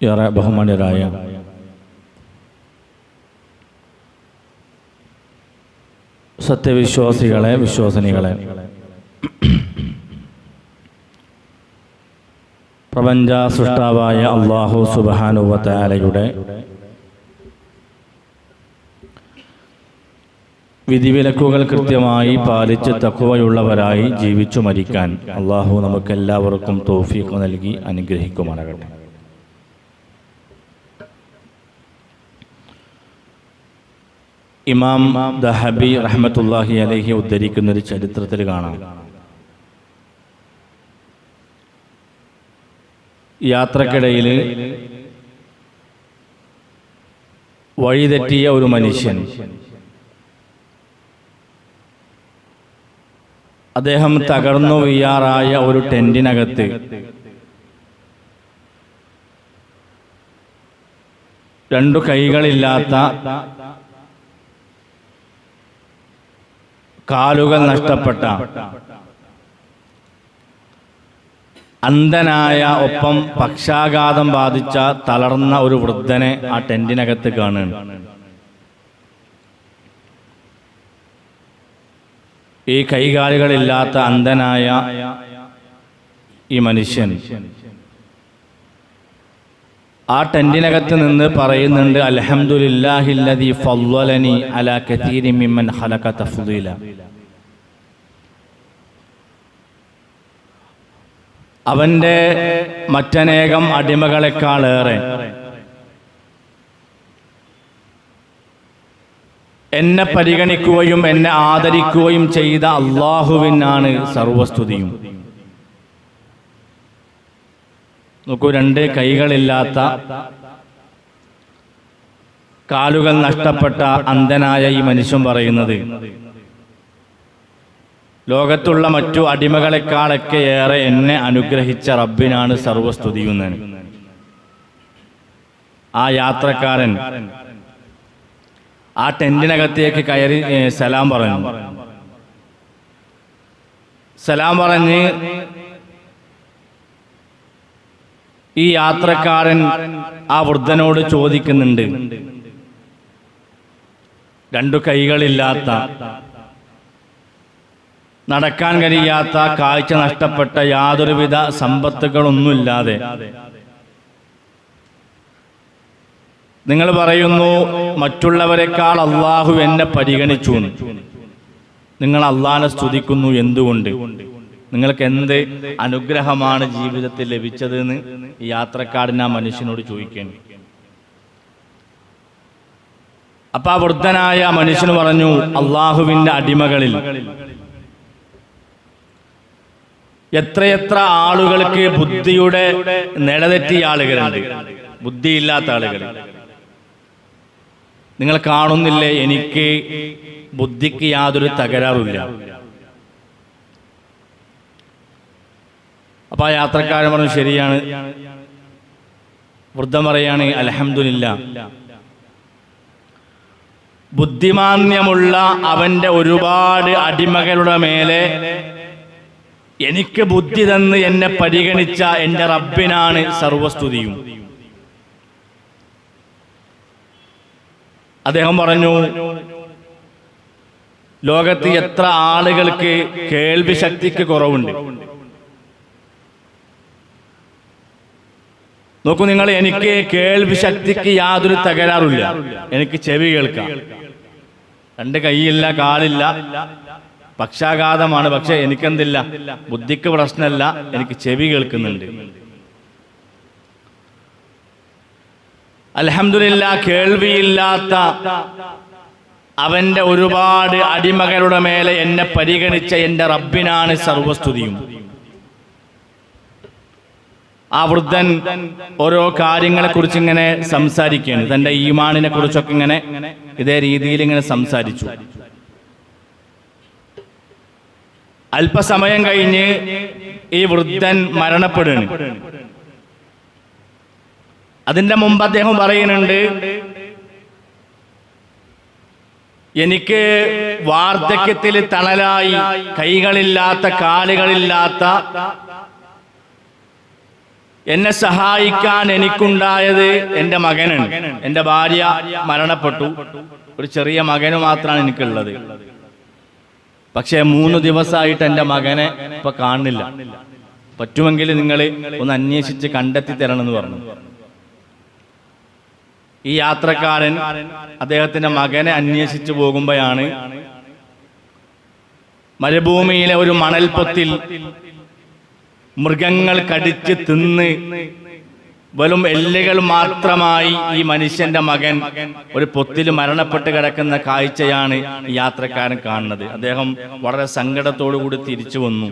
ഏറെ ബഹുമാന്യരായ സത്യവിശ്വാസികളെ വിശ്വസനികളെ പ്രപഞ്ച സൃഷ്ടാവായ അള്ളാഹു സുബാനുവത്താലയുടെ വിധിവിലക്കുകൾ കൃത്യമായി പാലിച്ച് തക്കുവയുള്ളവരായി ജീവിച്ചു മരിക്കാൻ അള്ളാഹു നമുക്കെല്ലാവർക്കും തോഫീക്ക് നൽകി അനുഗ്രഹിക്കുമാറാകട്ടെ. ഇമാം ദഹബി റഹ്മത്തുല്ലാഹി അലഹി ഉദ്ധരിക്കുന്ന ഒരു ചരിത്രത്തിൽ കാണാം. യാത്രക്കിടയിൽ വഴിതെറ്റിയ ഒരു മനുഷ്യൻ. അദ്ദേഹം തകർന്നു വീയാറായ ഒരു ടെന്റിനകത്ത് രണ്ടു കൈകളില്ലാത്ത കാലുകൾ നഷ്ടപ്പെട്ട അന്ധനായ ഒപ്പം പക്ഷാഘാതം ബാധിച്ച തളർന്ന ഒരു വൃദ്ധനെ ആ ടെന്റിനകത്ത് കാണുകയാണ്. ഈ കൈകാലുകളില്ലാത്ത അന്ധനായ ഈ മനുഷ്യൻ ആ ടെന്റിനകത്ത് നിന്ന് പറയുന്നുണ്ട് അൽഹംദുലില്ലാഹില്ലദി ഫദ്വലനി അലാ കതീരി മിമ്മൻ അവന്റെ മറ്റനേകം അടിമകളെക്കാളേറെ എന്നെ പരിഗണിക്കുകയും എന്നെ ആദരിക്കുകയും ചെയ്ത അള്ളാഹുവിനാണ് സർവസ്തുതിയും. നോക്കൂ രണ്ട് കൈകളില്ലാത്ത കാലുകൾ നഷ്ടപ്പെട്ട അന്ധനായ ഈ മനുഷ്യൻ പറയുന്നത്. ലോകത്തുള്ള മറ്റു അടിമകളെക്കാളൊക്കെ ഏറെ എന്നെ അനുഗ്രഹിച്ച റബ്ബിനാണ് സർവസ്തുതിയുന്നതിന് ആ യാത്രക്കാരൻ ആ ടെന്റിനകത്തേക്ക് കയറി സലാം പറഞ്ഞു. സലാം പറഞ്ഞ് ഈ യാത്രക്കാരൻ ആ വൃദ്ധനോട് ചോദിക്കുന്നുണ്ട് രണ്ടു കൈകളില്ലാത്ത നടക്കാൻ കഴിയാത്ത കാഴ്ച നഷ്ടപ്പെട്ട യാതൊരുവിധ സമ്പത്തുകളൊന്നുമില്ലാതെ നിങ്ങൾ പറയുന്നു മറ്റുള്ളവരെക്കാൾ അള്ളാഹു എന്നെ പരിഗണിച്ചു നിങ്ങൾ അള്ളാഹിനെ സ്തുതിക്കുന്നു എന്തുകൊണ്ട്? നിങ്ങൾക്ക് എന്ത് അനുഗ്രഹമാണ് ജീവിതത്തിൽ ലഭിച്ചതെന്ന് ഈ യാത്രക്കാരൻ ആ മനുഷ്യനോട് ചോദിക്കേണ്ടി അപ്പൊ ആ വൃദ്ധനായ മനുഷ്യൻ പറഞ്ഞു അള്ളാഹുവിന്റെ അടിമകളിൽ എത്രയെത്ര ആളുകൾക്ക് ബുദ്ധിയുടെ നിലതെറ്റിയ ആളുകളുണ്ട്. ബുദ്ധിയില്ലാത്ത ആളുകൾ. നിങ്ങൾ കാണുന്നില്ലേ എനിക്ക് ബുദ്ധിക്ക് യാതൊരു തകരാറുമില്ല അപ്പൊ ആ യാത്രക്കാരൻ പറഞ്ഞു ശരിയാണ്. വൃദ്ധം പറയാണ് അലഹമില്ല ബുദ്ധിമാന്യമുള്ള അവന്റെ ഒരുപാട് അടിമകളുടെ മേലെ എനിക്ക് ബുദ്ധി തന്ന് എന്നെ പരിഗണിച്ച എന്റെ റബ്ബിനാണ് സർവസ്തുതിയും. അദ്ദേഹം പറഞ്ഞു ലോകത്ത് എത്ര ആളുകൾക്ക് കേൾവി ശക്തിക്ക് കുറവുണ്ട്. നോക്കൂ നിങ്ങൾ എനിക്ക് കേൾവി ശക്തിക്ക് യാതൊരു തകരാറില്ല. എനിക്ക് ചെവി കേൾക്കാം. രണ്ട് കൈയില്ല കാലില്ല. പക്ഷാഘാതമാണ് പക്ഷെ എനിക്കെന്തില്ല? ബുദ്ധിക്ക് പ്രശ്നമല്ല എനിക്ക് ചെവി കേൾക്കുന്നുണ്ട്. അലഹമില്ല കേൾവിയില്ലാത്ത അവന്റെ ഒരുപാട് അടിമകളുടെ മേലെ എന്നെ പരിഗണിച്ച എന്റെ റബ്ബിനാണ് സർവസ്തുതിയും. ആ വൃദ്ധൻ ഓരോ കാര്യങ്ങളെ കുറിച്ച് ഇങ്ങനെ സംസാരിക്കുകയാണ്. തന്റെ ഈമാണിനെ കുറിച്ചൊക്കെ ഇങ്ങനെ ഇതേ രീതിയിൽ ഇങ്ങനെ സംസാരിച്ചു. അല്പസമയം കഴിഞ്ഞ് ഈ വൃദ്ധൻ മരണപ്പെടുകയാണ്. അതിന്റെ മുമ്പ് അദ്ദേഹം പറയുന്നുണ്ട് എനിക്ക് വാർദ്ധക്യത്തിൽ തണലായി കൈകളില്ലാത്ത കാലുകളില്ലാത്ത എന്നെ സഹായിക്കാൻ എനിക്കുണ്ടായത് എന്റെ മകനാണ്. എന്റെ ഭാര്യ മരണപ്പെട്ടു. ഒരു ചെറിയ മകന് മാത്രമാണ് എനിക്കുള്ളത്. പക്ഷേ മൂന്ന് ദിവസമായിട്ട് എന്റെ മകനെ ഇപ്പൊ കാണുന്നില്ല. പറ്റുമെങ്കിൽ നിങ്ങൾ ഒന്ന് അന്വേഷിച്ച് കണ്ടെത്തി തരണം എന്ന് പറഞ്ഞു. ഈ യാത്രക്കാരൻ അദ്ദേഹത്തിന്റെ മകനെ അന്വേഷിച്ചു പോകുമ്പോഴാണ് മരുഭൂമിയിലെ ഒരു മണൽപ്പൊത്തിൽ മൃഗങ്ങൾ കടിച്ച് തിന്ന് വെറും എല്ലുകൾ മാത്രമായി ഈ മനുഷ്യന്റെ മകൻ ഒരു പൊത്തിൽ മരണപ്പെട്ട് കിടക്കുന്ന കാഴ്ചയാണ് യാത്രക്കാരൻ കാണുന്നത്. അദ്ദേഹം വളരെ സങ്കടത്തോടു കൂടി തിരിച്ചു വന്നു.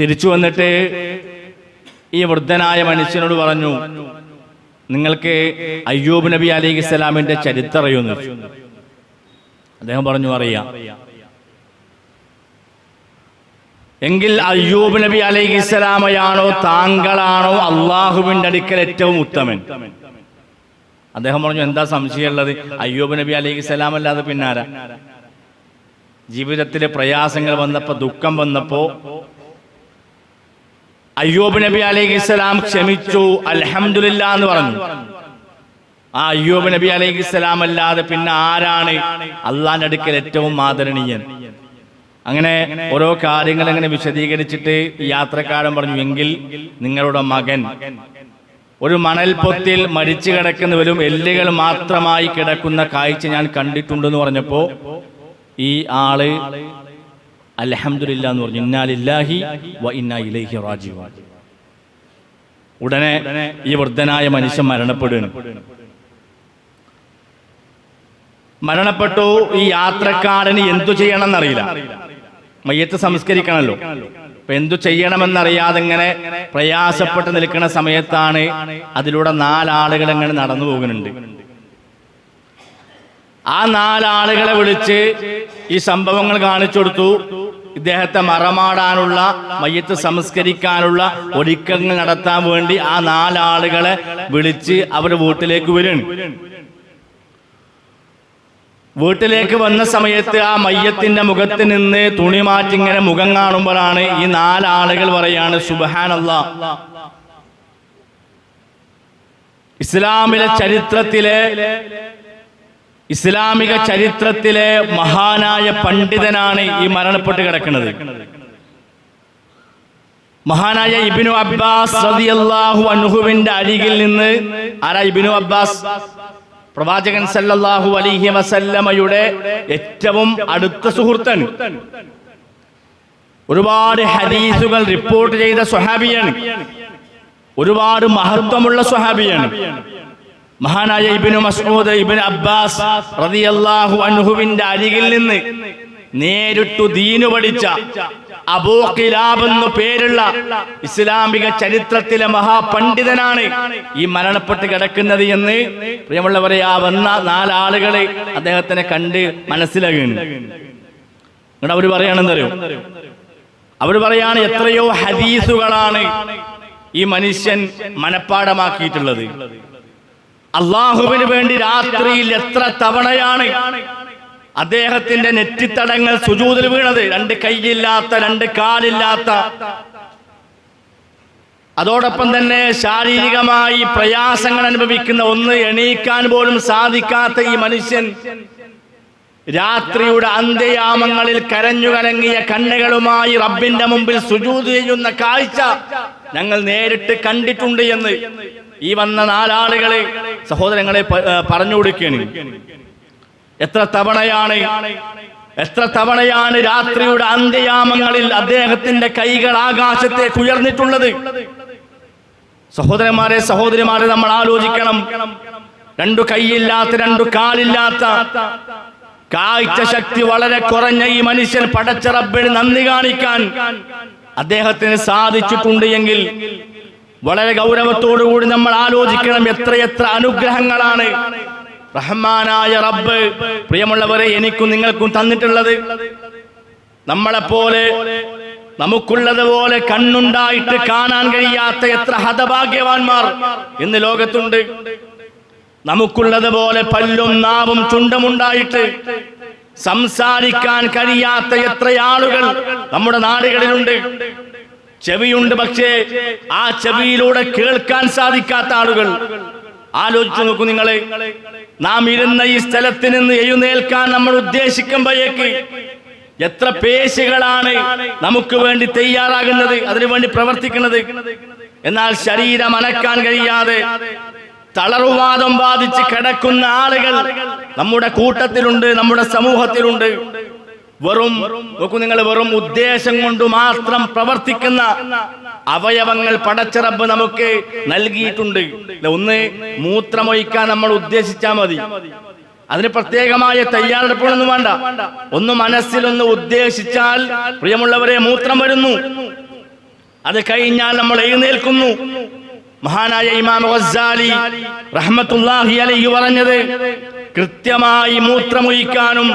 തിരിച്ചു വന്നിട്ട് ഈ വൃദ്ധനായ മനുഷ്യനോട് പറഞ്ഞു നിങ്ങൾക്ക് അയ്യൂബ് നബി അലൈഹി സ്വലാമിന്റെ ചരിത്രം അറിയുമെന്ന്. അദ്ദേഹം പറഞ്ഞു അറിയാം. എങ്കിൽ അയ്യൂബ് നബി അലൈഹി ഇസ്ലാമയാണോ താങ്കളാണോ അള്ളാഹുവിന്റെ അടുക്കൽ ഏറ്റവും ഉത്തമൻ? അദ്ദേഹം പറഞ്ഞു എന്താ സംശയമുള്ളത്? അയ്യൂബ് നബി അലൈഹി ഇസ്ലാം അല്ലാതെ പിന്നാര? ജീവിതത്തിലെ പ്രയാസങ്ങൾ വന്നപ്പോ ദുഃഖം വന്നപ്പോ അയ്യൂബ് നബി അലൈഹി ഇസ്ലാം ക്ഷമിച്ചു അലഹമില്ല എന്ന് പറഞ്ഞു. ആ അയ്യൂബ് നബി അലൈഹി ഇസ്ലാം അല്ലാതെ പിന്നെ ആരാണ്? അള്ളാന്റെ അടുക്കൽ ഏറ്റവും ആദരണീയൻ. അങ്ങനെ ഓരോ കാര്യങ്ങൾ അങ്ങനെ വിശദീകരിച്ചിട്ട് യാത്രക്കാരൻ പറഞ്ഞു എങ്കിൽ നിങ്ങളുടെ മകൻ ഒരു മണൽപ്പൊത്തിൽ മരിച്ചു കിടക്കുന്നവരും എല്ലുകൾ മാത്രമായി കിടക്കുന്ന കാഴ്ച ഞാൻ കണ്ടിട്ടുണ്ടെന്ന് പറഞ്ഞപ്പോ ഈ ആൾ അൽഹംദുലില്ലാ എന്ന് പറഞ്ഞു. ഇന്നാലില്ലാഹി വ ഇന്നാ ഇലൈഹി ഉടനെ ഈ വൃദ്ധനായ മനുഷ്യൻ മരണപ്പെടുകയാണ്. മരണപ്പെട്ടു ഈ യാത്രക്കാരന് എന്തു ചെയ്യണമെന്നറിയില്ല. മയ്യത്ത് സംസ്കരിക്കണല്ലോ. അപ്പൊ എന്തു ചെയ്യണമെന്നറിയാതെ ഇങ്ങനെ പ്രയാസപ്പെട്ട് നിൽക്കുന്ന സമയത്താണ് അതിലൂടെ നാലാളുകൾ അങ്ങനെ നടന്നു പോകുന്നുണ്ട്. ആ നാലാളുകളെ വിളിച്ച് ഈ സംഭവങ്ങൾ കാണിച്ചു കൊടുത്തു. ഇദ്ദേഹത്തെ മറമാടാനുള്ള മയ്യത്ത് സംസ്കരിക്കാനുള്ള ഒരുക്കങ്ങൾ നടത്താൻ വേണ്ടി ആ നാലാളുകളെ വിളിച്ച് അവർ വീട്ടിലേക്ക് വരും വീട്ടിലേക്ക് വന്ന സമയത്ത് ആ മയ്യത്തിന്റെ മുഖത്ത് നിന്ന് തുണി മാറ്റി ഇങ്ങനെ മുഖം കാണുമ്പോഴാണ് ഈ നാലാളുകൾ പറയാണ് സുബഹാനല്ല. ഇസ്ലാമിലെ ചരിത്രത്തിലെ ഇസ്ലാമിക ചരിത്രത്തിലെ മഹാനായ പണ്ഡിതനാണ് ഈ മരണപ്പെട്ട് കിടക്കുന്നത്. മഹാനായ ഇബിനു അബ്ബാസ് അൻഹുവിന്റെ അരികിൽ നിന്ന് ആരാ ഇബിനു അബ്ബാസ്? പ്രവാചകൻ സല്ലല്ലാഹു അലൈഹി വസല്ലമയുടെ ഏറ്റവും അടുത്ത സുഹൃത്തൻ. ഒരുപാട് ഹദീസുകൾ റിപ്പോർട്ട് ചെയ്ത സ്വഹാബിയാണ്. ഒരുപാട് മഹത്വമുള്ള സ്വഹാബിയാണ്. മഹാനായ ഇബിനു മസ്ഊദ് ഇബ്നു അബ്ബാസ് റളിയല്ലാഹു അൻഹുവിന്റെ അരികിൽ നിന്ന് നേരിട്ടു ദീനു പഠിച്ച അബൂ ഖിലാബ് എന്നു പേരുള്ള ഇസ്ലാമിക ചരിത്രത്തിലെ മഹാപണ്ഡിതനാണ് ഈ മരണപ്പെട്ട് കിടക്കുന്നത് എന്ന് പ്രിയമുള്ളവരെ ആ വന്ന നാലാളുകളെ അദ്ദേഹത്തിനെ കണ്ട് മനസ്സിലാകുന്നു. എന്നിട്ട് അവർ പറയാണെന്നറിയോ അവർ പറയാണ് എത്രയോ ഹദീസുകളാണ് ഈ മനുഷ്യൻ മനഃപ്പാടമാക്കിയിട്ടുള്ളത്. അള്ളാഹുവിന് വേണ്ടി രാത്രിയിൽ എത്ര തവണയാണ് അദ്ദേഹത്തിന്റെ നെറ്റിത്തടങ്ങൾ സുജൂതിൽ വീണത്. രണ്ട് കൈയില്ലാത്ത രണ്ട് കാലില്ലാത്ത. അതോടൊപ്പം തന്നെ ശാരീരികമായി പ്രയാസങ്ങൾ അനുഭവിക്കുന്ന ഒന്ന് എണീക്കാൻ പോലും സാധിക്കാത്ത ഈ മനുഷ്യൻ രാത്രിയുടെ അന്ത്യയാമങ്ങളിൽ കരഞ്ഞു കലങ്ങിയ കണ്ണുകളുമായി റബ്ബിന്റെ മുമ്പിൽ സുജൂത് ചെയ്യുന്ന കാഴ്ച ഞങ്ങൾ നേരിട്ട് കണ്ടിട്ടുണ്ട് എന്ന് ഈ വന്ന നാലാളുകളെ സഹോദരങ്ങളെ പറഞ്ഞു കൊടുക്കുകയാണ്. എത്ര തവണയാണ്? എത്ര തവണയാണ് രാത്രിയുടെ അന്ത്യയാമങ്ങളിൽ അദ്ദേഹത്തിന്റെ കൈകൾ ആകാശത്തേക്ക് ഉയർന്നിട്ടുള്ളത്? സഹോദരന്മാരെ സഹോദരിമാരെ നമ്മൾ ആലോചിക്കണം. രണ്ടു കൈയില്ലാത്ത രണ്ടു കാലില്ലാത്ത കാഴ്ച ശക്തി വളരെ കുറഞ്ഞ ഈ മനുഷ്യൻ പടച്ച റബ്ബിന് നന്ദി കാണിക്കാൻ അദ്ദേഹത്തിന് സാധിച്ചിട്ടുണ്ട് എങ്കിൽ വളരെ ഗൗരവത്തോടുകൂടി നമ്മൾ ആലോചിക്കണം എത്രയെത്ര അനുഗ്രഹങ്ങളാണ്. റഹ്മാനായ റബ്ബ് പ്രിയമുള്ളവരെ എനിക്കും നിങ്ങൾക്കും തന്നിട്ടുള്ളത് നമ്മളെപ്പോലെ നമുക്കുള്ളതുപോലെ കണ്ണുണ്ടായിട്ട് കാണാൻ കഴിയാത്ത എത്ര ഹതഭാഗ്യവാന്മാർ ഇന്ന് ലോകത്തുണ്ട്. നമുക്കുള്ളതുപോലെ പല്ലും നാവും ചുണ്ടുമുണ്ടായിട്ട് സംസാരിക്കാൻ കഴിയാത്ത എത്ര ആളുകൾ നമ്മുടെ നാടുകളിലുണ്ട്. ചെവിയുണ്ട് പക്ഷേ ആ ചെവിയിലൂടെ കേൾക്കാൻ സാധിക്കാത്ത ആളുകൾ ആലോചിച്ചു നോക്കൂ നിങ്ങളെ. നാം ഇരുന്ന ഈ സ്ഥലത്ത് നിന്ന് എഴുന്നേൽക്കാൻ നമ്മൾ ഉദ്ദേശിക്കുമ്പോഴേക്ക് എത്ര പേശികളാണ് നമുക്ക് വേണ്ടി തയ്യാറാകുന്നത് അതിനുവേണ്ടി പ്രവർത്തിക്കുന്നത്. എന്നാൽ ശരീരം അനക്കാൻ കഴിയാതെ തളർവാദം ബാധിച്ച് കിടക്കുന്ന ആളുകൾ നമ്മുടെ കൂട്ടത്തിലുണ്ട് നമ്മുടെ സമൂഹത്തിലുണ്ട്. വെറും നോക്കൂ നിങ്ങൾ വെറും ഉദ്ദേശം കൊണ്ട് മാത്രം പ്രവർത്തിക്കുന്ന അവയവങ്ങൾ പടച്ചിറപ്പ് നമുക്ക് നൽകിയിട്ടുണ്ട്. ഒന്ന് മൂത്രമൊഴിക്കാൻ നമ്മൾ ഉദ്ദേശിച്ചാൽ മതി. അതിന് പ്രത്യേകമായ തയ്യാറെടുപ്പുകളൊന്നും വേണ്ട. ഒന്ന് മനസ്സിലൊന്ന് ഉദ്ദേശിച്ചാൽ പ്രിയമുള്ളവരെ മൂത്രം വരുന്നു. അത് കഴിഞ്ഞാൽ നമ്മൾ എഴുന്നേൽക്കുന്നു. മഹാനായ ഇമാം ഗസ്സാലി റഹ്മത്തുള്ളാഹി അലൈഹി പറഞ്ഞത് കൃത്യമായി മൂത്രമൊഴിക്കാനും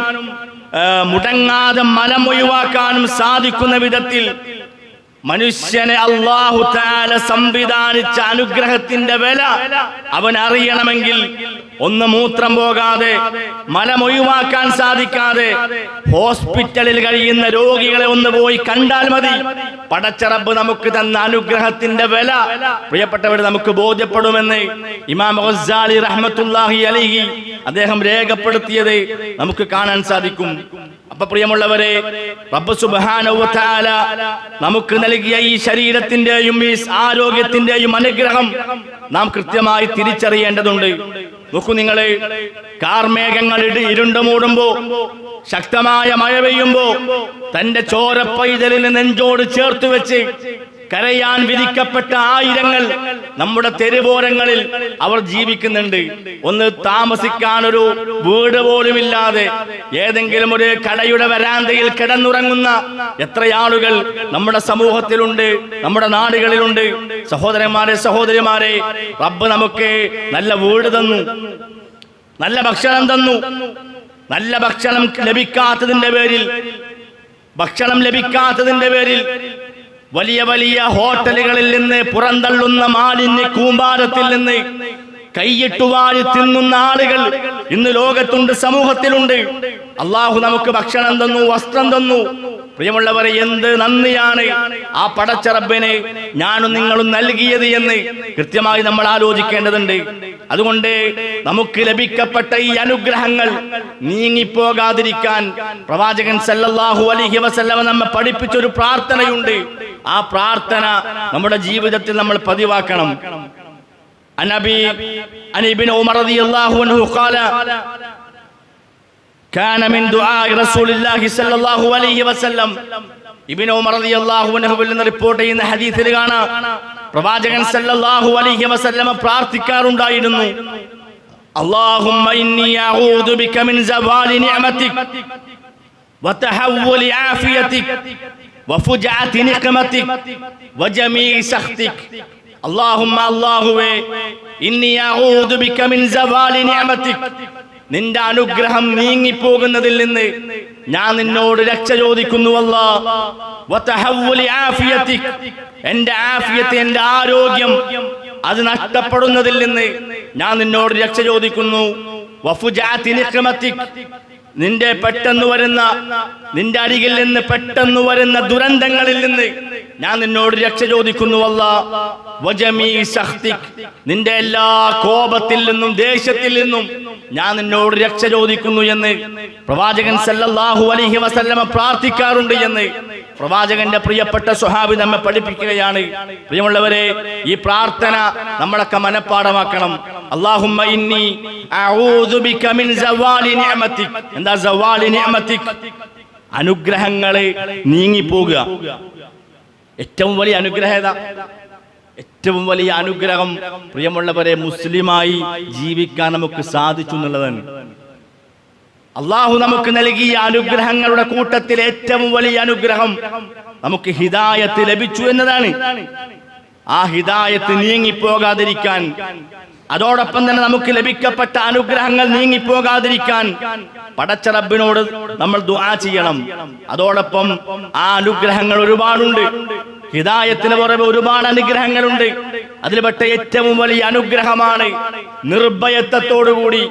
മുടങ്ങാതെ മലം ഒഴിവാക്കാനും സാധിക്കുന്ന വിധത്തിൽ മനുഷ്യനെ അള്ളാഹു താല സംവിധാനിച്ച അനുഗ്രഹത്തിന്റെ വില അവൻ അറിയണമെങ്കിൽ ഒന്ന് മൂത്രം പോകാതെ മലമൊഴിവാക്കാൻ സാധിക്കാതെ ഹോസ്പിറ്റലിൽ കഴിയുന്ന രോഗികളെ ഒന്ന് പോയി കണ്ടാൽ മതി. പടച്ചറബ് നമുക്ക് തന്ന അനുഗ്രഹത്തിന്റെ വില പ്രിയപ്പെട്ടവർ നമുക്ക് ബോധ്യപ്പെടുമെന്ന് ഇമാം റഹ്മത്തുല്ലാഹി അലിഹി അദ്ദേഹം രേഖപ്പെടുത്തിയത് നമുക്ക് കാണാൻ സാധിക്കും. അപ്പൊ പ്രിയമുള്ളവരെ റബ്ബ് നമുക്ക് നൽകിയ ഈ ശരീരത്തിന്റെയും ഈ ആരോഗ്യത്തിന്റെയും അനുഗ്രഹം നാം കൃത്യമായി തിരിച്ചറിയേണ്ടതുണ്ട്. നോക്കൂ നിങ്ങളെ കാർമേഘങ്ങൾ ഇരുണ്ട് മൂടുമ്പോ ശക്തമായ മഴ പെയ്യുമ്പോ തന്റെ ചോര പൈതലിന് നെഞ്ചോട് ചേർത്ത് വെച്ച് കരയാൻ വിധിക്കപ്പെട്ട ആയിരങ്ങൾ നമ്മുടെ തെരുവോരങ്ങളിൽ അവർ ജീവിക്കുന്നുണ്ട്. ഒന്ന് താമസിക്കാൻ ഒരു വീട് പോലുമില്ലാതെ ഏതെങ്കിലും ഒരു കടയുടെ വരാന്തയിൽ കിടന്നുറങ്ങുന്ന എത്ര ആളുകൾ നമ്മുടെ സമൂഹത്തിലുണ്ട് നമ്മുടെ നാടുകളിലുണ്ട്. സഹോദരന്മാരെ സഹോദരിമാരെ റബ്ബ് നമുക്ക് നല്ല വീട് തന്നു നല്ല ഭക്ഷണം തന്നു. നല്ല ഭക്ഷണം ലഭിക്കാത്തതിന്റെ പേരിൽ ഭക്ഷണം ലഭിക്കാത്തതിന്റെ പേരിൽ വലിയ വലിയ ഹോട്ടലുകളിൽ നിന്ന് പുറന്തള്ളുന്ന മാലിന്യ കൂമ്പാരത്തിൽ നിന്ന് കൈയിട്ടുവാരി തിന്നുന്ന ആളുകൾ ഇന്ന് ലോകത്തുണ്ട് സമൂഹത്തിലുണ്ട്. അള്ളാഹു നമുക്ക് ഭക്ഷണം തന്നു വസ്ത്രം തന്നു. പ്രിയമുള്ളവരെ എന്ത് നന്ദിയാണ് ആ പടച്ചറബിനെ ഞാനും നിങ്ങളും നൽകിയത് എന്ന് കൃത്യമായി നമ്മൾ ആലോചിക്കേണ്ടതുണ്ട്. അതുകൊണ്ട് നമുക്ക് ലഭിക്കപ്പെട്ട ഈ അനുഗ്രഹങ്ങൾ നീങ്ങിപ്പോകാതിരിക്കാൻ പ്രവാചകൻ സല്ലല്ലാഹു അലൈഹി വസല്ലമ നമ്മെ പഠിപ്പിച്ചൊരു പ്രാർത്ഥനയുണ്ട്. ആ പ്രാർത്ഥന നമ്മുടെ ജീവിതത്തിൽ നമ്മൾ പതിവാക്കണം അനബി അനിബിൻ ഉമർ റളിയല്ലാഹു അൻഹു ഖാല كان من دعاء رسول الله صلى الله عليه وسلم ഇബ്നു ഉമർ റളിയല്ലാഹു അൻഹുവിൽ നിന്ന് റിപ്പോർട്ട് ചെയ്യുന്ന ഹദീസിൽ കാണാം പ്രവാചകൻ സല്ലല്ലാഹു അലൈഹി വസല്ലമ പ്രാർത്ഥിക്കാറുണ്ടായിരുന്നു اللهم إني أعوذ بك من زوال نعمتك وتحول عافيتك വഫുജാതി നിഖമതിക് വജമീ സഖ്തിക്. അല്ലാഹുമ്മ അല്ലാഹുവേ ഇന്നി അഊദു ബിക മിൻ സവാലി നിഅമതിക്. നിന്റെ അനുഗ്രഹം നീങ്ങി പോകുന്നതിൽ നിന്ന് ഞാൻ നിന്നോട് രക്ഷ ചോദിക്കുന്നു അല്ലാഹ് വതഹവ്വലി ആഫിയതി എന്റെ ആഫിയത്ത് എന്റെ ആരോഗ്യം അത് നഷ്ടപ്പെടുന്നതിൽ നിന്ന് ഞാൻ നിന്നോട് രക്ഷ ചോദിക്കുന്നു. നിന്റെ പെട്ടെന്ന് വരുന്ന നിന്റെ അരികിൽ നിന്ന് പെട്ടെന്ന് വരുന്ന ദുരന്തങ്ങളിൽ നിന്ന് ഞാൻ നിന്നോട് രക്ഷ ചോദിക്കുന്നു അല്ല. നിന്റെ എല്ലാ കോപത്തിൽ നിന്നും ദേഷ്യത്തിൽ നിന്നും ഞാൻ നിന്നോട് രക്ഷ ചോദിക്കുന്നു എന്ന് പ്രവാചകൻ സല്ലല്ലാഹു അലൈഹി വസല്ലമ പ്രാർത്ഥിക്കാറുണ്ട് എന്ന് പ്രവാചകന്റെ പ്രിയപ്പെട്ട സ്വഹാബി നമ്മെ പഠിപ്പിക്കുകയാണ്. പ്രിയമുള്ളവരെ ഈ പ്രാർത്ഥന നമ്മളൊക്കെ മനഃപ്പാടമാക്കണം. അല്ലാഹുമ്മ ഇന്നി അഊദു ബിക മിൻ എന്താ സവാലി നിഅമതിക് അനുഗ്രഹങ്ങളെ ഏറ്റവും വലിയ അനുഗ്രഹത. ഏറ്റവും വലിയ അനുഗ്രഹം പ്രിയമുള്ളവരെ മുസ്ലിമായി ജീവിക്കാൻ നമുക്ക് സാധിച്ചു എന്നുള്ളതാണ്. അള്ളാഹു നമുക്ക് നൽകിയ അനുഗ്രഹങ്ങളുടെ കൂട്ടത്തിൽ ഏറ്റവും വലിയ അനുഗ്രഹം നമുക്ക് ഹിദായത്ത് ലഭിച്ചു എന്നതാണ്. ആ ഹിദായത്ത് നീങ്ങിപ്പോകാതിരിക്കാൻ അതോടൊപ്പം തന്നെ നമുക്ക് ലഭിക്കപ്പെട്ട അനുഗ്രഹങ്ങൾ നീങ്ങിപ്പോകാതിരിക്കാൻ പടച്ച റബ്ബിനോട് നമ്മൾ ദുആ ചെയ്യണം. അതോടൊപ്പം ആ അനുഗ്രഹങ്ങൾ ഒരുപാടുണ്ട്. ഹിദായത്തിന് പുറമെ ഒരുപാട് അനുഗ്രഹങ്ങളുണ്ട്. അതിൽപ്പെട്ട ഏറ്റവും വലിയ അനുഗ്രഹമാണ് നിർഭയത്വത്തോടുകൂടി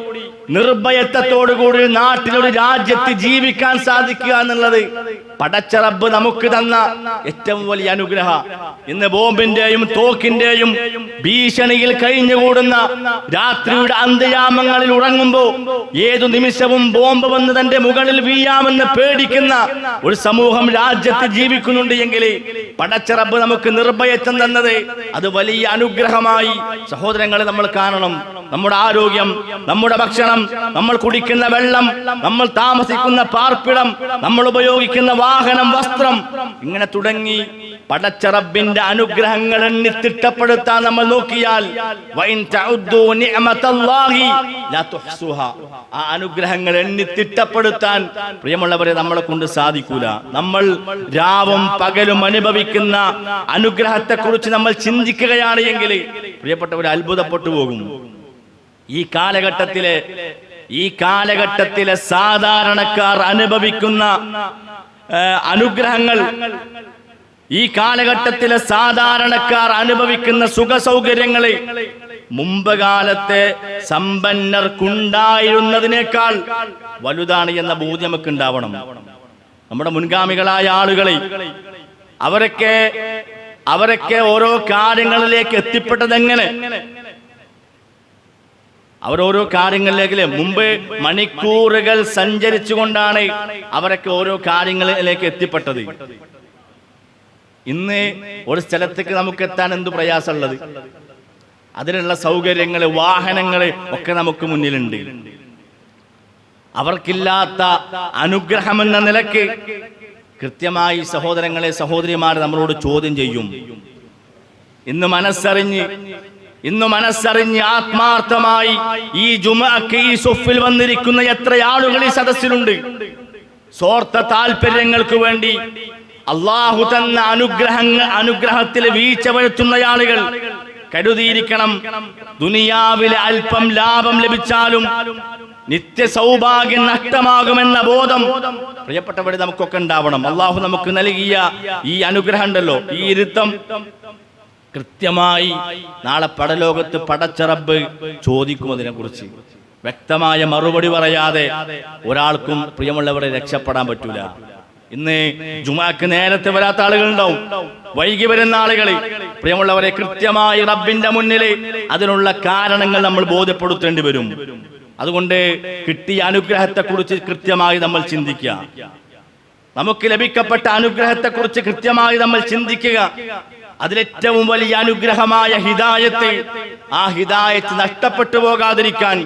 നിർഭയത്വത്തോടുകൂടി നാട്ടിലൊരു രാജ്യത്ത് ജീവിക്കാൻ സാധിക്കുക എന്നുള്ളത് പടച്ചറബ് നമുക്ക് തന്ന ഏറ്റവും വലിയ അനുഗ്രഹ. ഇന്ന് ബോംബിന്റെയും തോക്കിന്റെയും ഭീഷണിയിൽ കഴിഞ്ഞുകൂടുന്ന രാത്രിയുടെ അന്ത്യാമങ്ങളിൽ ഉറങ്ങുമ്പോ ഏതു നിമിഷവും ബോംബ് വന്ന് തന്റെ മുകളിൽ വീയാമെന്ന് പേടിക്കുന്ന ഒരു സമൂഹം രാജ്യത്ത് ജീവിക്കുന്നുണ്ട് എങ്കിൽ പടച്ചറബ് നമുക്ക് നിർഭയത്വം തന്നത് അത് വലിയ അനുഗ്രഹമായി സഹോദരങ്ങളെ നമ്മൾ കാണണം. നമ്മുടെ ആരോഗ്യം നമ്മുടെ ഭക്ഷണം നമ്മൾ കുടിക്കുന്ന വെള്ളം നമ്മൾ താമസിക്കുന്ന പാർപ്പിടം നമ്മൾ ഉപയോഗിക്കുന്ന വാഹനം വസ്ത്രം. ഇങ്ങനെ തുടങ്ങി പടച്ചറബിന്റെ അനുഗ്രഹങ്ങൾ എണ്ണി തിട്ടപ്പെടുത്താൻ നമ്മൾ നോക്കിയാൽ. ആ അനുഗ്രഹങ്ങൾ എണ്ണി തിട്ടപ്പെടുത്താൻ പ്രിയമുള്ളവരെ നമ്മളെ കൊണ്ട് സാധിക്കൂല. നമ്മൾ രാവും പകലും അനുഭവിക്കുന്ന അനുഗ്രഹത്തെ കുറിച്ച് നമ്മൾ ചിന്തിക്കുകയാണ് എങ്കിൽ പ്രിയപ്പെട്ടവർ അത്ഭുതപ്പെട്ടു പോകും. ഈ കാലഘട്ടത്തിലെ ഈ കാലഘട്ടത്തിലെ സാധാരണക്കാർ അനുഭവിക്കുന്ന അനുഗ്രഹങ്ങൾ ഈ കാലഘട്ടത്തിലെ സാധാരണക്കാർ അനുഭവിക്കുന്ന സുഖ സൗകര്യങ്ങളെ മുമ്പ് കാലത്തെ സമ്പന്നർക്കുണ്ടായിരുന്നതിനേക്കാൾ വലുതാണ് എന്ന ബോധ്യം നമുക്ക് ഉണ്ടാവണം നമ്മുടെ മുൻഗാമികളായ ആളുകളെ അവരൊക്കെ അവരൊക്കെ ഓരോ കാര്യങ്ങളിലേക്ക് എത്തിപ്പെട്ടത് എങ്ങനെ അവരോരോ കാര്യങ്ങളിലേക്ക് മുമ്പ് മണിക്കൂറുകൾ സഞ്ചരിച്ചുകൊണ്ടാണ് അവരൊക്കെ ഓരോ കാര്യങ്ങളിലേക്ക് എത്തിപ്പെട്ടത്. ഇന്ന് ഒരു സ്ഥലത്തേക്ക് നമുക്ക് എത്താൻ എന്ത് പ്രയാസമുള്ളത്? അതിനുള്ള സൗകര്യങ്ങൾ വാഹനങ്ങൾ ഒക്കെ നമുക്ക് മുന്നിലുണ്ട്. അവർക്കില്ലാത്ത അനുഗ്രഹം എന്ന നിലയ്ക്ക് കൃത്യമായി സഹോദരങ്ങളെ സഹോദരിമാരെ നമ്മളോട് ചോദ്യം ചെയ്യും. ഇന്ന് മനസ്സറിഞ്ഞ് ഇന്ന് മനസ്സറിഞ്ഞ് ആത്മാർത്ഥമായി ഈ ജുമാക്ക് ഈ സൊഫിൽ വന്നിരിക്കുന്ന എത്ര ആളുകൾ ഈ സദസ്സിലുണ്ട്. സ്വാർത്ഥ താല്പര്യങ്ങൾക്ക് വേണ്ടി അള്ളാഹു തന്ന അനുഗ്രഹങ്ങൾ അനുഗ്രഹത്തിൽ വീഴ്ച വരുത്തുന്ന ആളുകൾ കരുതിയിരിക്കണം. ദുനിയാവിലെ അല്പം ലാഭം ലഭിച്ചാലും നിത്യ സൗഭാഗ്യം നഷ്ടമാകുമെന്ന ബോധം പ്രിയപ്പെട്ടവരെ നമുക്കൊക്കെ ഉണ്ടാവണം. അള്ളാഹു നമുക്ക് നൽകിയ ഈ അനുഗ്രഹം ഉണ്ടല്ലോ ഈ ഇരുത്തം. കൃത്യമായി നാളെ പടലോകത്ത് പടച്ചറബ് ചോദിക്കും അതിനെ കുറിച്ച് വ്യക്തമായ മറുപടി പറയാതെ ഒരാൾക്കും പ്രിയമുള്ളവരെ രക്ഷപ്പെടാൻ പറ്റൂല. ഇന്ന് ജുമാക്ക് നേരത്തെ വരാത്ത ആളുകളുണ്ടാവും. വൈകി വരുന്ന ആളുകൾ പ്രിയമുള്ളവരെ കൃത്യമായി റബ്ബിന്റെ മുന്നിൽ അതിനുള്ള കാരണങ്ങൾ നമ്മൾ ബോധ്യപ്പെടുത്തേണ്ടി വരും. അതുകൊണ്ട് കിട്ടിയ അനുഗ്രഹത്തെ കുറിച്ച് കൃത്യമായി നമ്മൾ ചിന്തിക്കുക. നമുക്ക് ലഭിക്കപ്പെട്ട അനുഗ്രഹത്തെ കുറിച്ച് കൃത്യമായി നമ്മൾ ചിന്തിക്കുക. അതിലേറ്റവും വലിയ അനുഗ്രഹമായ ഹിദായത്ത് ആ ഹിദായത്ത് നഷ്ടപ്പെട്ടു പോകാതിരിക്കാൻ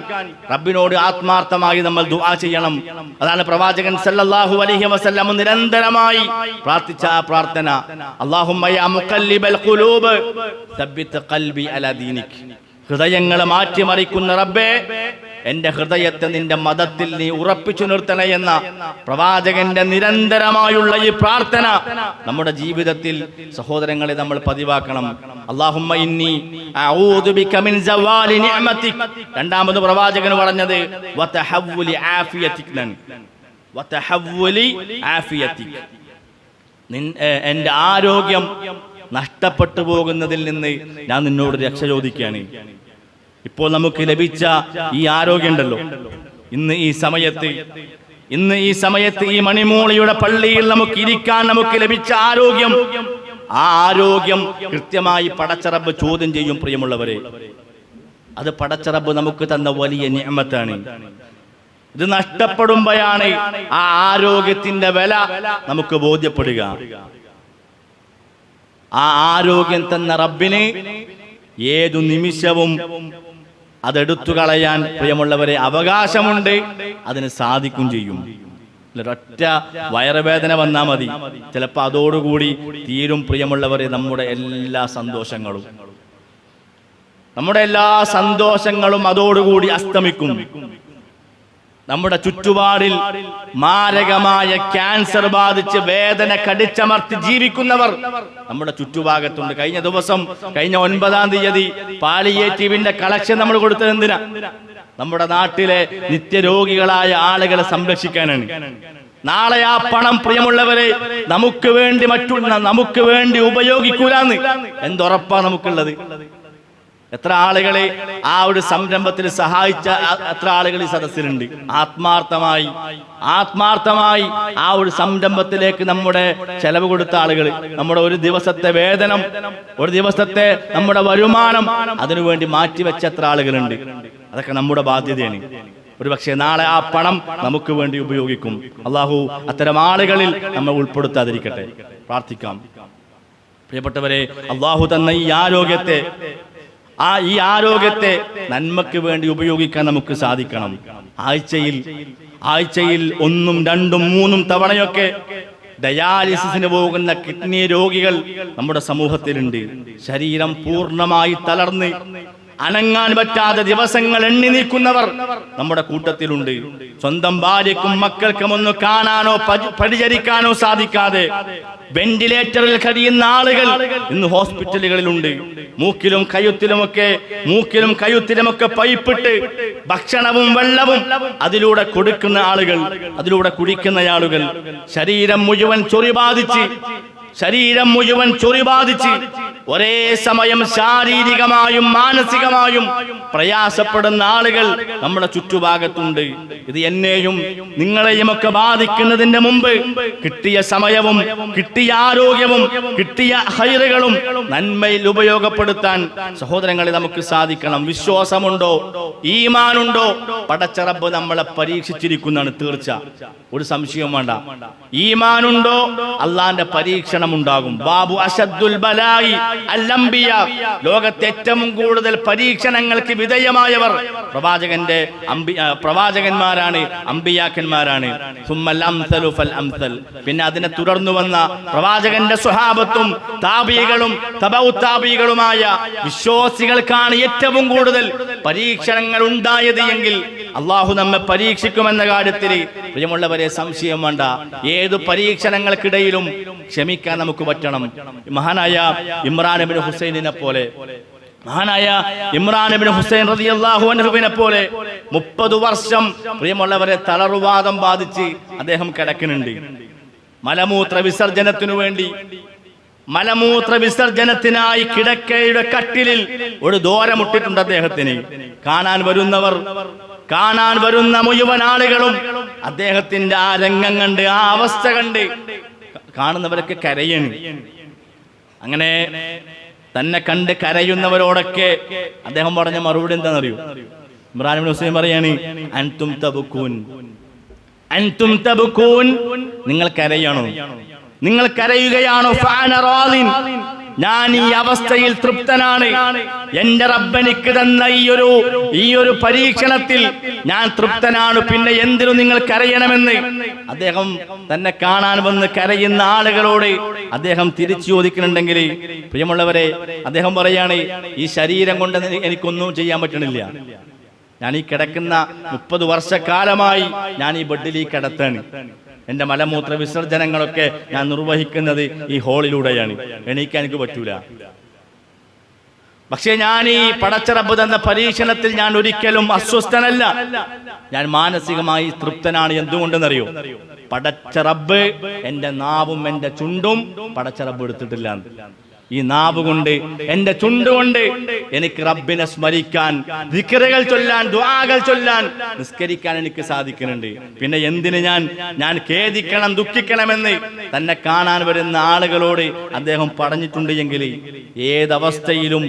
റബ്ബിനോട് ആത്മാർത്ഥമായി നമ്മൾ ദുആ ചെയ്യണം. അതാണ് പ്രവാചകൻ സല്ലല്ലാഹു അലൈഹി വസല്ലം നിരന്തരമായി പ്രാർത്ഥിച്ച ആ പ്രാർത്ഥന. അല്ലാഹുമ്മ യാ മുഖല്ലിബൽ ഖുലൂബ് തബ്ബിത് ഖൽബി അലാ ദീനിക്. ഹൃദയങ്ങളെ മാറ്റിമറിക്കുന്ന റബ്ബേ എന്റെ ഹൃദയത്തെ നിന്റെ മതത്തിൽ നീ ഉറപ്പിച്ചു നിർത്തണയെന്ന പ്രവാചകന്റെ നിരന്തരമായുള്ള ഈ പ്രാർത്ഥന നമ്മുടെ ജീവിതത്തിൽ സഹോദരങ്ങളെ നമ്മൾ പതിവാക്കണം. അല്ലാഹുമ്മ ഇന്നി രണ്ടാമത് പ്രവാചകൻ പറഞ്ഞത് എന്റെ ആരോഗ്യം നഷ്ടപ്പെട്ടു പോകുന്നതിൽ നിന്ന് ഞാൻ നിന്നോട് രക്ഷ ചോദിക്കുകയാണ്. ഇപ്പോൾ നമുക്ക് ലഭിച്ച ഈ ആരോഗ്യമുണ്ടല്ലോ. ഇന്ന് ഈ സമയത്ത് ഇന്ന് ഈ സമയത്ത് ഈ മണിമൂളിയുടെ പള്ളിയിൽ നമുക്ക് ഇരിക്കാൻ നമുക്ക് ലഭിച്ച ആരോഗ്യം ആ ആരോഗ്യം കൃത്യമായി പടച്ചറബ് ചോദ്യം ചെയ്യും പ്രിയമുള്ളവരെ. അത് പടച്ചറബ് നമുക്ക് തന്ന വലിയ നിയമത്താണ്. ഇത് നഷ്ടപ്പെടുമ്പോഴാണ് ആ ആരോഗ്യത്തിന്റെ വില നമുക്ക് ബോധ്യപ്പെടുക. ആ ആരോഗ്യം തന്ന റബ്ബിന് ഏതു നിമിഷവും അതെടുത്തു കളയാൻ പ്രിയമുള്ളവരെ അവകാശമുണ്ട്. അതിന് സാധിക്കും ചെയ്യും. ഒറ്റ വയറുവേദന വന്നാൽ മതി. ചിലപ്പോൾ അതോടുകൂടി തീരും പ്രിയമുള്ളവരെ നമ്മുടെ എല്ലാ സന്തോഷങ്ങളും. നമ്മുടെ എല്ലാ സന്തോഷങ്ങളും അതോടുകൂടി അസ്തമിക്കും. നമ്മുടെ ചുറ്റുപാടിൽ മാരകമായ ക്യാൻസർ ബാധിച്ച് വേദന കടിച്ചമർത്തി ജീവിക്കുന്നവർ നമ്മുടെ ചുറ്റുഭാഗത്തുണ്ട്. കഴിഞ്ഞ ദിവസം കഴിഞ്ഞ ഒൻപതാം തീയതി പാലിയേറ്റീവിന്റെ കളക്ഷൻ നമ്മൾ കൊടുത്തത് എന്തിനാ? നമ്മുടെ നാട്ടിലെ നിത്യരോഗികളായ ആളുകളെ സംരക്ഷിക്കാനാണ്. നാളെ ആ പണം പ്രിയമുള്ളവരെ നമുക്ക് വേണ്ടി മറ്റുള്ള നമുക്ക് വേണ്ടി ഉപയോഗിക്കൂലെന്ന്. എന്തുറപ്പാ നമുക്കുള്ളത്? എത്ര ആളുകളെ ആ ഒരു സംരംഭത്തിൽ സഹായിച്ച എത്ര ആളുകൾ ഈ സദസ്സിലുണ്ട്? ആത്മാർത്ഥമായി. ആത്മാർത്ഥമായി ആ ഒരു സംരംഭത്തിലേക്ക് നമ്മുടെ ചെലവ് കൊടുത്ത ആളുകൾ നമ്മുടെ ഒരു ദിവസത്തെ വേതനം ഒരു ദിവസത്തെ നമ്മുടെ വരുമാനം അതിനുവേണ്ടി മാറ്റിവെച്ച എത്ര ആളുകളുണ്ട്? അതൊക്കെ നമ്മുടെ ബാധ്യതയാണ്. ഒരുപക്ഷെ നാളെ ആ പണം നമുക്ക് വേണ്ടി ഉപയോഗിക്കും. അള്ളാഹു അത്തരം ആളുകളിൽ നമ്മൾ ഉൾപ്പെടുത്താതിരിക്കട്ടെ. പ്രാർത്ഥിക്കാം. പ്രിയപ്പെട്ടവരെ അള്ളാഹു തന്ന ഈ ആരോഗ്യത്തെ ആ ഈ ആരോഗ്യത്തെ നന്മയ്ക്ക് വേണ്ടി ഉപയോഗിക്കാൻ നമുക്ക് സാധിക്കണം. ആഴ്ചയിൽ ആഴ്ചയിൽ ഒന്നും രണ്ടും മൂന്നും തവണയൊക്കെ ഡയാലിസിസിന് പോകുന്ന കിഡ്നി രോഗികൾ നമ്മുടെ സമൂഹത്തിലുണ്ട്. ശരീരം പൂർണമായി തളർന്ന് അനങ്ങാൻ പറ്റാതെ ദിവസങ്ങൾ എണ്ണി നീക്കുന്നവർ നമ്മുടെ കൂട്ടത്തിലുണ്ട്. സ്വന്തം ഭാര്യക്കും മക്കൾക്കും ഒന്ന് കാണാനോ പരി- പരിചരിക്കാനോ സാധിക്കാതെ വെന്റിലേറ്ററിൽ കഴിയുന്ന ആളുകൾ ഇന്ന് ഹോസ്പിറ്റലുകളിലുണ്ട്. മൂക്കിലും കയ്യുത്തിലുമൊക്കെ മൂക്കിലും കയ്യുത്തിലുമൊക്കെ പൈപ്പിട്ട് ഭക്ഷണവും വെള്ളവും അതിലൂടെ കൊടുക്കുന്ന ആളുകൾ അതിലൂടെ കുടിക്കുന്ന ആളുകൾ. ശരീരം മുഴുവൻ ചൊറി ബാധിച്ച് ശരീരം മുഴുവൻ ചൊറി ബാധിച്ച് ഒരേ സമയം ശാരീരികമായും മാനസികമായും പ്രയാസപ്പെടുന്ന ആളുകൾ നമ്മുടെ ചുറ്റുഭാഗത്തുണ്ട്. ഇത് എന്നെയും നിങ്ങളെയും ഒക്കെ ബാധിക്കുന്നതിന്റെ മുമ്പ് കിട്ടിയ സമയവും കിട്ടിയ ആരോഗ്യവും കിട്ടിയ ഹൈറുകളും നന്മയിൽ ഉപയോഗപ്പെടുത്താൻ സഹോദരങ്ങളെ നമുക്ക് സാധിക്കണം. വിശ്വാസമുണ്ടോ? ഈമാനുണ്ടോ? പടച്ചറബ് നമ്മളെ പരീക്ഷിച്ചിരിക്കുന്നതാണ് തീർച്ച. ഒരു സംശയവും വേണ്ട. ഈമാനുണ്ടോ? അള്ളാന്റെ പരീക്ഷണം ഉണ്ടാകും ബാബു അഷദ്ദുൽ ബലായി അല്ലംബിയ. ലോകത്തെ ഏറ്റവും കൂടുതൽ പരീക്ഷണങ്ങൾക്ക് വിധേയമായവർ പ്രവാചകന്റെ പ്രവാചകന്മാരാണ് അമ്പിയാക്കന്മാരാണ് പിന്നെ അതിനെ തുടർന്നു വന്ന പ്രവാചകന്റെ സ്വഹാബത്തും താബീകളും തബൗത്താബികളുമായ വിശ്വാസികൾക്കാണ് ഏറ്റവും കൂടുതൽ പരീക്ഷണങ്ങൾ ഉണ്ടായത് എങ്കിൽ അള്ളാഹു നമ്മെ പരീക്ഷിക്കുമെന്ന കാര്യത്തിൽ പ്രിയമുള്ളവരെ സംശയം വേണ്ട. ഏത് പരീക്ഷണങ്ങൾക്കിടയിലും ക്ഷമിക്കാൻ നമുക്ക് പറ്റണം. മഹാനായ ഇമ്രാൻ ഹുസൈനിനെ പോലെ. മഹാനായ ഇമ്രാൻ ഹുസൈൻ ഹുസൈൻ അള്ളാഹു അൻഹുവിനെ പോലെ മുപ്പത് വർഷം പ്രിയമുള്ളവരെ തളർവാദം ബാധിച്ച് അദ്ദേഹം കിടക്കുന്നുണ്ട്. മലമൂത്ര വിസർജനത്തിനു വേണ്ടി. മലമൂത്ര വിസർജനത്തിനായി കിടക്കയുടെ കട്ടിലിൽ ഒരു ദോരമുട്ടിട്ടുണ്ട് അദ്ദേഹത്തിന്. കാണാൻ വരുന്നവർ കാണാൻ വരുന്ന മുഴുവൻ ആളുകളും അദ്ദേഹത്തിന്റെ ആ രംഗം കണ്ട് ആ അവസ്ഥ കണ്ട് കാണുന്നവരൊക്കെ കരയണ്. അങ്ങനെ തന്നെ കണ്ട് കരയുന്നവരോടൊക്കെ അദ്ദേഹം പറഞ്ഞ മറുപടി എന്താണെന്നറിയോ? ഇമ്രാൻ ഹുസൈൻ പറയാണ് അൻതും തബുക്കൂൻ അൻതും തബുക്കൂൻ നിങ്ങൾ കരയണോ? നിങ്ങൾ കരയുകയാണോ? ഞാൻ ഈ അവസ്ഥയിൽ തൃപ്തനാണ്. എന്റെ റബ്ബനിക്ക് തന്ന ഈ ഒരു ഈ ഒരു പരീക്ഷണത്തിൽ ഞാൻ തൃപ്തനാണ്. പിന്നെ എന്തിനു നിങ്ങൾ കരയണമെന്ന്? അദ്ദേഹം തന്നെ കാണാൻ വന്ന് കരയുന്ന ആളുകളോട് അദ്ദേഹം തിരിച്ചു ചോദിക്കുന്നുണ്ടെങ്കിൽ പ്രിയമുള്ളവരെ അദ്ദേഹം പറയാണ് ഈ ശരീരം കൊണ്ട് എനിക്കൊന്നും ചെയ്യാൻ പറ്റണില്ല. ഞാൻ ഈ കിടക്കുന്ന മുപ്പത് വർഷക്കാലമായി ഞാൻ ഈ ഈ കിടത്താണ്. എന്റെ മലമൂത്ര വിസർജനങ്ങളൊക്കെ ഞാൻ നിർവഹിക്കുന്നത് ഈ ഹോളിലൂടെയാണ്. എണീക്കാൻ എനിക്ക് പറ്റൂല. പക്ഷേ ഞാൻ ഈ പടച്ചറബ് തന്ന പരീക്ഷണത്തിൽ ഞാൻ ഒരിക്കലും അസ്വസ്ഥനല്ല. ഞാൻ മാനസികമായി തൃപ്തനാണ് എന്തുകൊണ്ടെന്നറിയോ? പടച്ചറബ് എന്റെ നാവും എന്റെ ചുണ്ടും പടച്ചറബ് എടുത്തിട്ടില്ല ഈ നാവ് കൊണ്ട് എന്റെ ചുണ്ടുകൊണ്ട് എനിക്ക് റബ്ബിനെ സ്മരിക്കാൻ വിക്രകൾ ചൊല്ലാൻ ദ്വാകൾ ചൊല്ലാൻ നിസ്കരിക്കാൻ എനിക്ക് സാധിക്കുന്നുണ്ട്. പിന്നെ എന്തിന് ഞാൻ ഞാൻ ഖേദിക്കണം ദുഃഖിക്കണമെന്ന് തന്നെ കാണാൻ വരുന്ന ആളുകളോട് അദ്ദേഹം പറഞ്ഞിട്ടുണ്ട് എങ്കിൽ ഏതവസ്ഥയിലും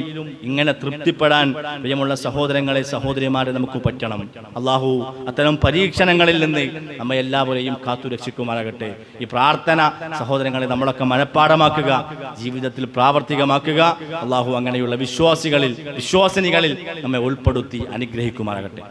ഇങ്ങനെ തൃപ്തിപ്പെടാൻ പ്രിയമുള്ള സഹോദരങ്ങളെ സഹോദരിമാരെ നമുക്ക് പറ്റണം. അള്ളാഹു അത്തരം പരീക്ഷണങ്ങളിൽ നിന്ന് നമ്മെ എല്ലാവരെയും കാത്തു രക്ഷിക്കുമാറാകട്ടെ ഈ പ്രാർത്ഥന സഹോദരങ്ങളെ നമ്മളൊക്കെ മനഃപ്പാടമാക്കുക. ജീവിതത്തിൽ പ്രാവർത്തികമാക്കുക. അള്ളാഹു അങ്ങനെയുള്ള വിശ്വാസികളിൽ വിശ്വാസിനികളിൽ നമ്മെ ഉൾപ്പെടുത്തി അനുഗ്രഹിക്കുമാറാകട്ടെ.